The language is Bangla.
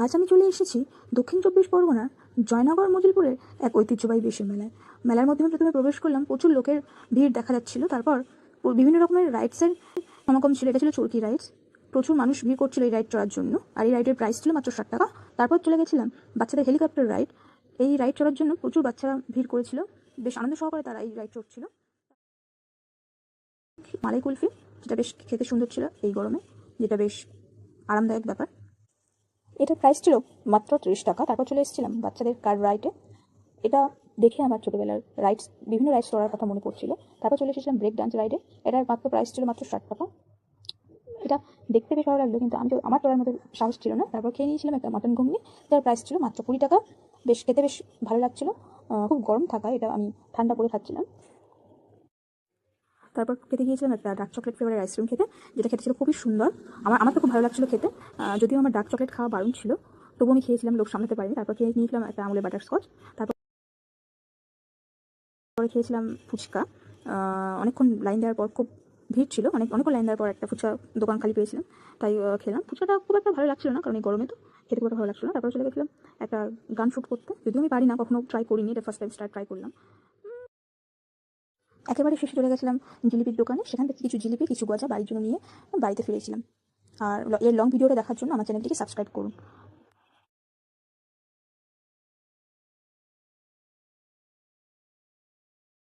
আজ আমি চলে এসেছি দক্ষিণ চব্বিশ পরগনার জয়নগর মজিলপুরের এক ঐতিহ্যবাহী বেশি মেলায়। মেলার মধ্যে আমি প্রথমে প্রবেশ করলাম, প্রচুর লোকের ভিড় দেখা যাচ্ছিল, তারপর বিভিন্ন রকমের রাইডসের সমাগম ছিল, এটা ছিল চরকি রাইডস প্রচুর মানুষ ভিড় করছিল এই রাইড চড়ার জন্য, আর এই রাইডের প্রাইস ছিল মাত্র ষাট টাকা। তারপর চলে গেছিলাম বাচ্চাদের হেলিকপ্টার রাইড এই রাইড চড়ার জন্য প্রচুর বাচ্চারা ভিড় করেছিল, বেশ আনন্দ সহকারে তারা এই রাইড চড়ছিল। মালাই কুলফি, যেটা বেশ খেতে সুন্দর ছিল এই গরমে, যেটা বেশ আরামদায়ক ব্যাপার। এটার প্রাইস ছিল মাত্র ত্রিশ টাকা। তারপর চলে এসেছিলাম বাচ্চাদের কার রাইডে এটা দেখে আমার ছোটোবেলার রাইডস বিভিন্ন রাইডস চড়ার কথা মনে পড়ছিল। তারপর চলে এসেছিলাম ব্রেক ডান্স রাইডে এটার মাত্র প্রাইস ছিল মাত্র ষাট টাকা। এটা দেখতে বেশ ভালো লাগল, কিন্তু আমি তো, আমার চড়ার মতো সাহস ছিল না। তারপর খেয়ে নিয়েছিলাম একটা মাটন ঘুগনি। যার প্রাইস ছিল মাত্র কুড়ি টাকা। বেশ, খেতে বেশ ভালো লাগছিল। খুব গরম থাকায় এটা আমি ঠান্ডা করে খাচ্ছিলাম। তারপর খেতে গিয়েছিলাম একটা ডার্ক চকলেট ফ্লেভারের আইসক্রিম খেতে, যেটা খেতে ছিল খুবই সুন্দর। আমার আমার তো খুব ভালো লাগছিল খেতে। যদিও আমার ডার্ক চকলেট খাওয়া বারণ ছিল তবু আমি খেয়েছিলাম লোক সামলাতে পারিনি। তারপর খেয়ে নিয়েছিলাম একটা আমুলের বাটার স্কচ তারপর পরে খেয়েছিলাম ফুচকা। অনেকক্ষণ লাইন দেওয়ার পর খুব ভিড় ছিল, অনেক, অনেকক্ষণ লাইন দেওয়ার পর একটা ফুচকা দোকান খালি পেয়েছিলাম, তাই খেলাম। ফুচকাটা খুব একটা ভালো লাগছিল না, কারণ এই গরমে তো খেতে খুব ভালো লাগছিল না। তারপরে চলে গেছিলাম একটা গান শ্যুট করতে। যদিও আমি পারি না, কখনো ট্রাই করিনি, এটা ফার্স্ট টাইম স্টার্ট ট্রাই করলাম। একেবারে শেষে চলে গেছিলাম জিলিপির দোকানে। সেখান থেকে কিছু জিলিপি, কিছু গজা বাড়ির জন্য নিয়ে বাড়িতে ফিরেছিলাম আর এর লং ভিডিওটা দেখার জন্য আমার চ্যানেলটিকে সাবস্ক্রাইব করুন।